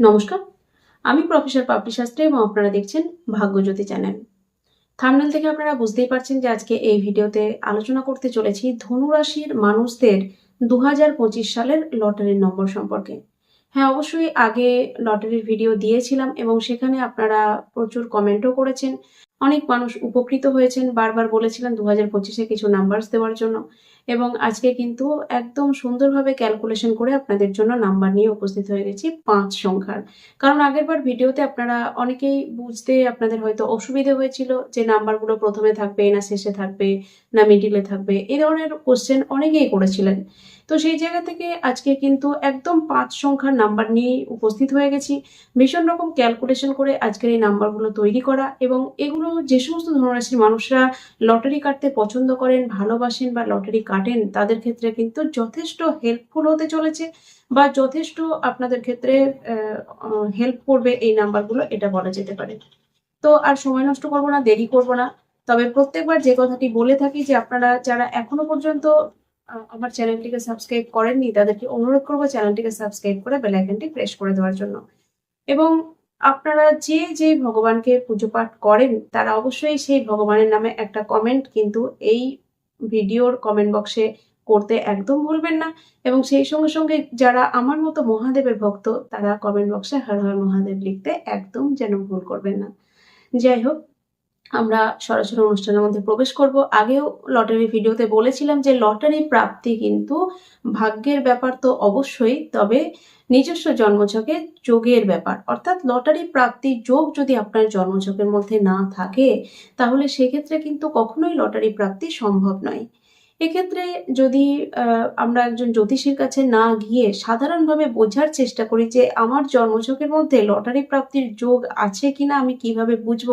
নমস্কার। আমি প্রফেসর পাপড়ি শাস্ত্রী এবং আপনারা দেখছেন ভাগ্যজ্যোতি চ্যানেল। থামনেল থেকে আপনারা বুঝতেই পারছেন যে আজকে এই ভিডিওতে আলোচনা করতে চলেছি ধনুরাশির মানুষদের দু হাজার পঁচিশ সালের লটারির নম্বর সম্পর্কে। হ্যাঁ অবশ্যই আগে লটারির ভিডিও দিয়েছিলাম এবং সেখানে আপনারা প্রচুর কমেন্টও করেছেন। অনেক মানুষ উপকৃত হয়েছেন বারবার বলেছিলেন দু হাজার পঁচিশে কিছু নাম্বারস দেওয়ার জন্য। এবং আজকে কিন্তু একদম সুন্দরভাবে ক্যালকুলেশন করে আপনাদের জন্য নাম্বার নিয়ে উপস্থিত হয়ে গেছি পাঁচ সংখ্যার। কারণ আগেরবার ভিডিওতে আপনারা অনেকেই বুঝতে আপনাদের হয়তো অসুবিধে হয়েছিল যে নাম্বারগুলো প্রথমে থাকবে না শেষে থাকবে না মিডিলে থাকবে এই ধরনের কোশ্চেন অনেকেই করেছিলেন। তো সেই জায়গা থেকে আজকে কিন্তু একদম পাঁচ সংখ্যার নাম্বার নিয়ে উপস্থিত হয়ে গেছি। ভীষণ রকম ক্যালকুলেশন করে আজকের এই নাম্বারগুলো তৈরি করা এবং এগুলো যে সমস্ত ধনরাশির মানুষরা লটারি কাটতে পছন্দ করেন, ভালোবাসেন বা লটারি কাটেন তাদের ক্ষেত্রে কিন্তু যথেষ্ট হেল্পফুল হতে চলেছে বা যথেষ্ট আপনাদের ক্ষেত্রে হেল্প করবে এই নাম্বারগুলো এটা বলা যেতে পারে। তো আর সময় নষ্ট করব না, দেরি করব না। তবে প্রত্যেকবার যে কথাটি বলে থাকি যে আপনারা যারা এখনও পর্যন্ত আমার চ্যানেলটিকে সাবস্ক্রাইব করেননি, তাদেরকে অনুরোধ করব চ্যানেলটিকে সাবস্ক্রাইব করে বেল আইকনটি প্রেস করে দেওয়ার জন্য। এবং আপনারা যে যে ভগবানকে পুজো পাঠ করেন, তারা অবশ্যই সেই ভগবানের নামে একটা কমেন্ট কিন্তু এই ভিডিওর কমেন্ট বক্সে করতে একদম ভুলবেন না। এবং সেই সঙ্গে সঙ্গে যারা আমার মতো মহাদেবের ভক্ত, তারা কমেন্ট বক্সে হর হর মহাদেব লিখতে একদম যেন ভুল করবেন না। যাই হোক আমরা সরাসরি অনুষ্ঠানের মধ্যে প্রবেশ করব। আগেও লটারি ভিডিওতে বলেছিলাম যে লটারি প্রাপ্তি কিন্তু ভাগ্যের ব্যাপার তো অবশ্যই, তবে নিজস্ব জন্মছকে যোগের ব্যাপার। অর্থাৎ লটারি প্রাপ্তি যোগ যদি আপনার জন্মছকের মধ্যে না থাকে, তাহলে সেক্ষেত্রে কিন্তু কখনোই লটারি প্রাপ্তি সম্ভব নয়। এক্ষেত্রে যদি আমরা একজন জ্যোতিষীর কাছে না গিয়ে সাধারণভাবে বোঝার চেষ্টা করি যে আমার জন্মছকের মধ্যে লটারি প্রাপ্তির যোগ আছে কিনা আমি কীভাবে বুঝব,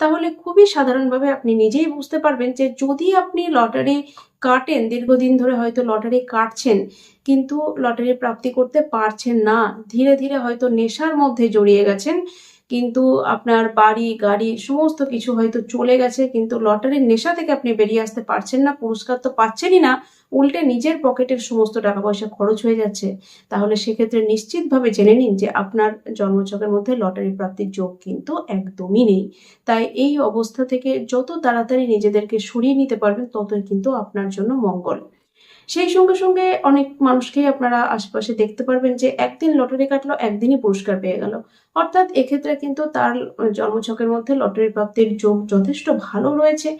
তাহলে খুবই সাধারণভাবে আপনি নিজেই বুঝতে পারবেন যে যদি আপনি লটারি কাটেন, দীর্ঘদিন ধরে হয়তো লটারি কাটছেন, কিন্তু লটারি প্রাপ্তি করতে পারছেন না, ধীরে ধীরে হয়তো নেশার মধ্যে জড়িয়ে গেছেন কিন্তু আপনার বাড়ি, গাড়ি সমস্ত কিছু হয়তো চলে গেছে, কিন্তু লটারির নেশা থেকে আপনি বেরিয়ে আসতে পারছেন না, পুরস্কার তো পাচ্ছেনই না, উল্টে নিজের পকেটের সমস্ত টাকা পয়সা খরচ হয়ে যাচ্ছে। তাহলে সেক্ষেত্রে নিশ্চিতভাবে জেনে নিন যে আপনার জন্মছকের মধ্যে লটারি প্রাপ্তির যোগ কিন্তু একদমই নেই। তাই এই অবস্থা থেকে যত তাড়াতাড়ি নিজেদেরকে সরিয়ে নিতে পারবেন, ততই কিন্তু আপনার জন্য মঙ্গল। সেই সঙ্গে সঙ্গে অনেক মানুষকেই আপনারা আশেপাশে দেখতে পারবেন যে একদিন লটারি কাটলো, একদিনই পুরস্কার পেয়ে গেল। অর্থাৎ এক্ষেত্রে কিন্তু তার জন্মছকের মধ্যে লটারি প্রাপ্তির যোগ যথেষ্ট ভালো রয়েছে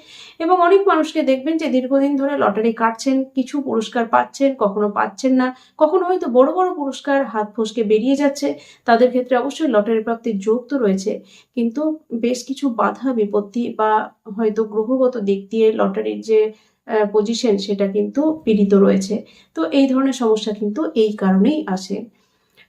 এবং অনেক মানুষকে দেখবেন যে দীর্ঘদিন ধরে লটারি কাটছেন, কিছু পুরস্কার পাচ্ছেন, কখনো পাচ্ছেন না, কখনো হয়তো বড় বড় পুরস্কার হাত ফসকে বেরিয়ে যাচ্ছে, তাদের ক্ষেত্রে অবশ্যই লটারি প্রাপ্তির যোগ তো রয়েছে। কিন্তু বেশ কিছু বাধা, বিপত্তি বা হয়তো গ্রহগত দিক দিয়ে লটারির যে পজিশন সেটা কিন্তু পীড়িত রয়েছে। তো এই ধরনের সমস্যা কিন্তু এই কারণেই আসে।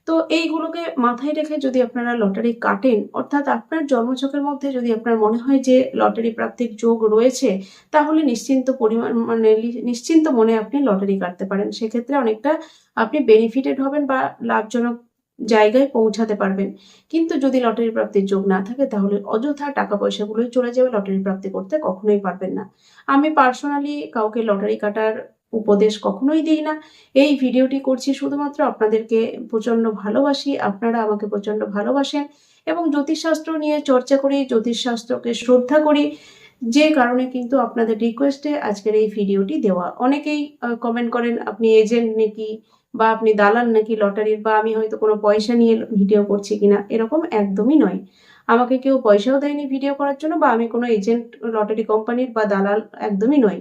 তো এইগুলোকে মাথায় রেখে যদি আপনারা লটারি কাটেন, অর্থাৎ আপনার জন্মছকের মধ্যে যদি আপনার মনে হয় যে লটারি প্রাপ্তির যোগ রয়েছে, তাহলে নিশ্চিন্ত পরিমাণ মানে নিশ্চিন্ত মনে আপনি লটারি কাটতে পারেন। সেক্ষেত্রে অনেকটা আপনি বেনিফিটেড হবেন বা লাভজনক জায়গায় পৌঁছাতে পারবেন। কিন্তু যদি লটারি প্রাপ্তির যোগ না থাকে, তাহলে অযথা টাকা পয়সাগুলোই চলে যাবে লটারি প্রাপ্তি করতে কখনোই পারবেন না। আমি পার্সোনালি কাউকে লটারি কাটার উপদেশ কখনোই দিই না। এই ভিডিওটি করছি শুধুমাত্র আপনাদেরকে প্রচণ্ড ভালোবাসি, আপনারা আমাকে প্রচণ্ড ভালোবাসেন এবং জ্যোতিষশাস্ত্র নিয়ে চর্চা করি, জ্যোতিষশাস্ত্রকে শ্রদ্ধা করি। যে কারণে কিন্তু আপনাদের রিকোয়েস্টে আজকের এই ভিডিওটি দেওয়া। অনেকেই কমেন্ট করেন, আপনি এজেন্ট নাকি বা আপনি দালান নাকি লটারির বা আমি হয়তো কোনো পয়সা নিয়ে ভিডিও করছি কিনা, এরকম একদমই নয়। আমাকে কেউ পয়সাও দেয়নি ভিডিও করার জন্য বা আমি কোনো এজেন্ট, লটারি কোম্পানির বা দালাল একদমই নই।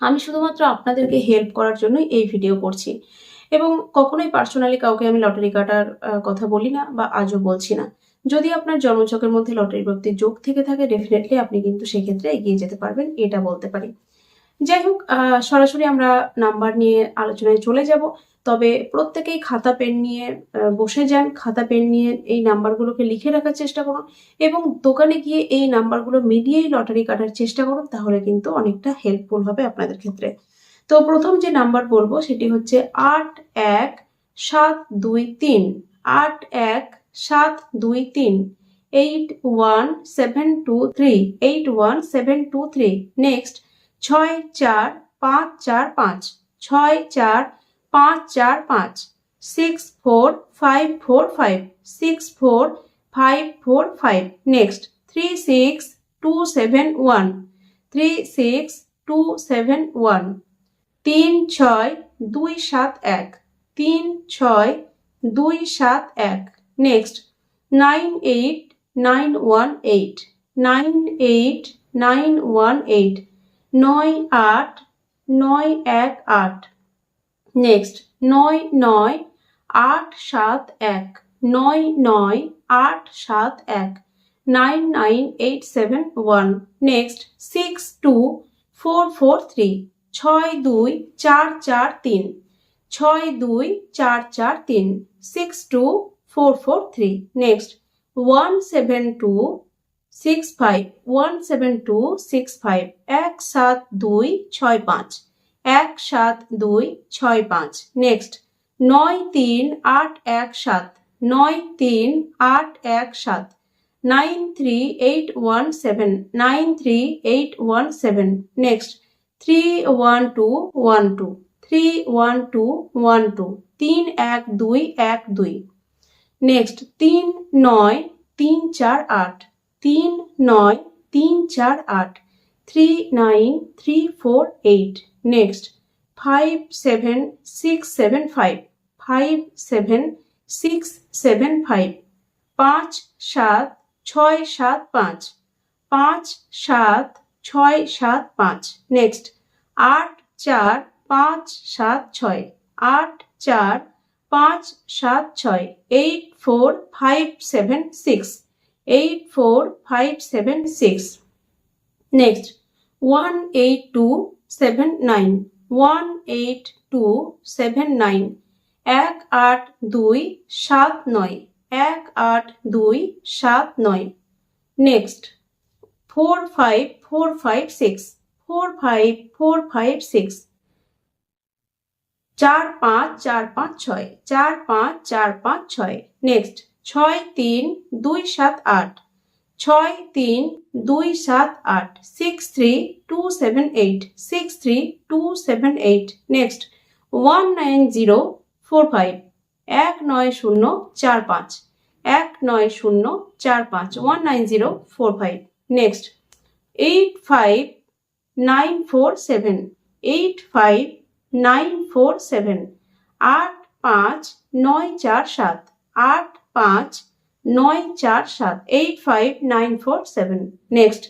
আমি শুধুমাত্র আপনাদেরকে হেল্প করার জন্যই এই ভিডিও করছি। এবং কখনোই পার্সোনালি কাউকে আমি লটারি কাটার কথা বলি না বা আজও বলছি না। যদি আপনার জন্মছকের মধ্যে লটারি প্রাপ্তির যোগ থেকে থাকে ডেফিনেটলি আপনি কিন্তু সেক্ষেত্রে এগিয়ে যেতে পারবেন, এটা বলতে পারি। যাই হোক সরাসরি আমরা নাম্বার নিয়ে আলোচনায় চলে যাব। তবে প্রত্যেকেই খাতা, পেন নিয়ে বসে যান। খাতা, পেন নিয়ে এই নাম্বারগুলোকে লিখে রাখার চেষ্টা করুন এবং দোকানে গিয়ে এই নাম্বারগুলো মিলিয়েই লটারি কাটার চেষ্টা করুন, তাহলে কিন্তু অনেকটা হেল্পফুল হবে আপনাদের ক্ষেত্রে। তো প্রথম যে নাম্বার বলব, সেটি হচ্ছে আট এক সাত দুই তিন। আট এক সাত দুই তিন, eight one seven two three, eight one seven two three. Next ছয় চার পাঁচ চার পাঁচ, ছয় চার পাঁচ চার পাঁচ six four five four five six four five four five next three six two seven one three six two seven one তিন ছয় দুই সাত এক, তিন ছয় দুই সাত এক। Next nine eight nine one eight nine eight nine one eight নয় আট, নয় এক আট। নেক্সট নয় নয় আট সাত এক, নয় নয় আট সাত এক, nine nine eight seven one. Next six two four four three ছয় দুই চার চার তিন, ছয় দুই চার চার তিন six two four four three next one seven two six five one seven two six five এক সাত দুই ছয় পাঁচ এক সাত দুই ছয় পাঁচ নেক্সট নয় তিন আট এক সাত নয় তিন আট এক সাত nine three eight one seven nine three eight one seven next three one two one two three one two one two তিন এক দুই এক দুই নেক্সট তিন নয় তিন চার আট তিন নয় তিন চার আট three nine three four eight next five seven six seven five five seven six seven five পাঁচ সাত ছয় সাত পাঁচ। পাঁচ সাত ছয় সাত পাঁচ। নেক্সট আট চার পাঁচ সাত ছয়। আট চার পাঁচ সাত ছয়। Eight four five seven six eight four five seven six next one eight two seven nine one eight two seven nine এক আট দুই সাত নয় এক আট দুই সাত নয় next four five four five six four five four five six চার পাঁচ চার পাঁচ ছয় চার পাঁচ চার পাঁচ ছয় নেক্সট ছয় তিন দুই সাত আট। ছয় তিন দুই সাত আট। Six three two seven eight six three two seven eight next one nine zero four five এক নয় শূন্য চার পাঁচ। এক নয় শূন্য চার পাঁচ। One nine zero four five next eight five nine four seven eight five nine four seven আট পাঁচ নয় চার সাত। আট পাঁচ নয় চার সাত eight five nine four seven. Next,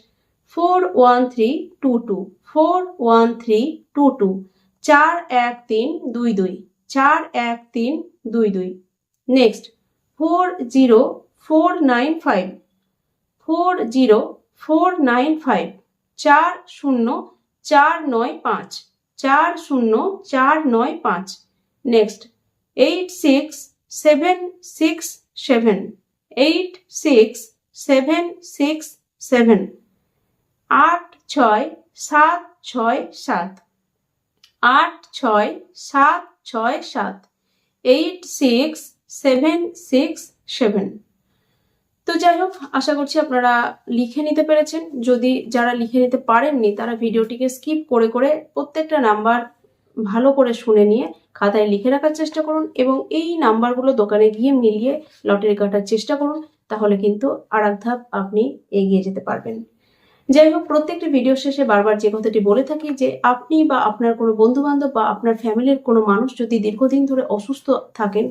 four one three two two, four one three two two, চার এক তিন দুই দুই, চার এক তিন দুই দুই। Next, four zero four nine five, four zero four nine five, চার শূন্য চার নয় পাঁচ, চার শূন্য চার নয় পাঁচ। Next, eight six seven six seven eight six seven six seven আট, ছয়, সাত ছয়, সাত, আট, ছয়, সাত ছয়, সাত eight six seven six seven তো যাই হোক, আশা করছি আপনারা লিখে নিতে পেরেছেন। যদি যারা লিখে নিতে পারেননি, তারা ভিডিওটিকে স্কিপ করে করে প্রত্যেকটা নাম্বার ভালো করে শুনে নিয়ে খাতায় লিখে রাখার চেষ্টা করুন এবং এই নাম্বারগুলো দোকানে গিয়ে মিলিয়ে লটারি কাটার চেষ্টা করুন, তাহলে কিন্তু আর এক ধাপ আপনি এগিয়ে যেতে পারবেন। যাই হোক, প্রত্যেকটি ভিডিও শেষে বারবার যে কথাটি বলে থাকি যে আপনি বা আপনার কোনো বন্ধু বান্ধব বা আপনার ফ্যামিলির কোনো মানুষ যদি দীর্ঘদিন ধরে অসুস্থ থাকেন,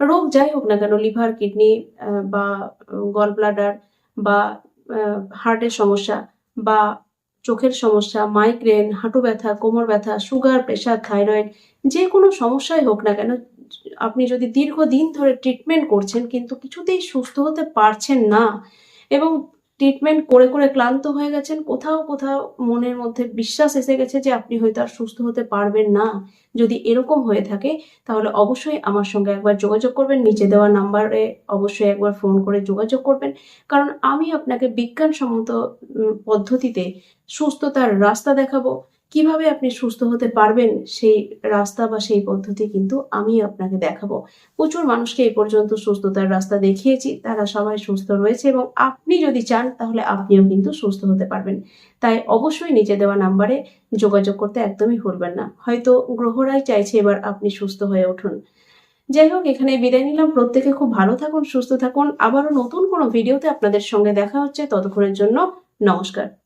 রোগ যাই হোক না কেন, লিভার, কিডনি বা গল ব্লাডার বা হার্টের সমস্যা বা চোখের সমস্যা মাইগ্রেন হাঁটু ব্যথা, কোমর ব্যথা সুগার প্রেশার থাইরয়েড যে কোনো সমস্যাই হোক না কেন, আপনি যদি দীর্ঘদিন ধরে ট্রিটমেন্ট করছেন, কিন্তু কিছুতেই সুস্থ হতে পারছেন না এবং ট্রিটমেন্ট করে করে ক্লান্ত হয়ে গেছেন, কোথাও কোথাও মনের মধ্যে বিশ্বাস এসে গেছে যে আপনি হয়তো আর সুস্থ হতে পারবেন না। যদি এরকম হয়ে থাকে, তাহলে অবশ্যই আমার সঙ্গে একবার যোগাযোগ করবেন। নিচে দেওয়া নাম্বারে অবশ্যই একবার ফোন করে যোগাযোগ করবেন। কারণ আমি আপনাকে বিজ্ঞানসম্মত পদ্ধতিতে সুস্থতার রাস্তা দেখাবো। কীভাবে আপনি সুস্থ হতে পারবেন সেই রাস্তা বা সেই পদ্ধতি কিন্তু আমি আপনাকে দেখাবো। প্রচুর মানুষকে এই পর্যন্ত সুস্থতার রাস্তা দেখিয়েছি, তারা সবাই সুস্থ রয়েছে এবং আপনি যদি চান তাহলে আপনিও কিন্তু সুস্থ হতে পারবেন। তাই অবশ্যই নিচে দেওয়া নাম্বারে যোগাযোগ করতে একদমই ভুলবেন না। হয়তো গ্রহরাই চাইছে এবার আপনি সুস্থ হয়ে উঠুন। যাই হোক এখানে বিদায় নিলাম। প্রত্যেকে খুব ভালো থাকুন, সুস্থ থাকুন। আবারও নতুন কোনো ভিডিওতে আপনাদের সঙ্গে দেখা হচ্ছে। ততক্ষণের জন্য নমস্কার।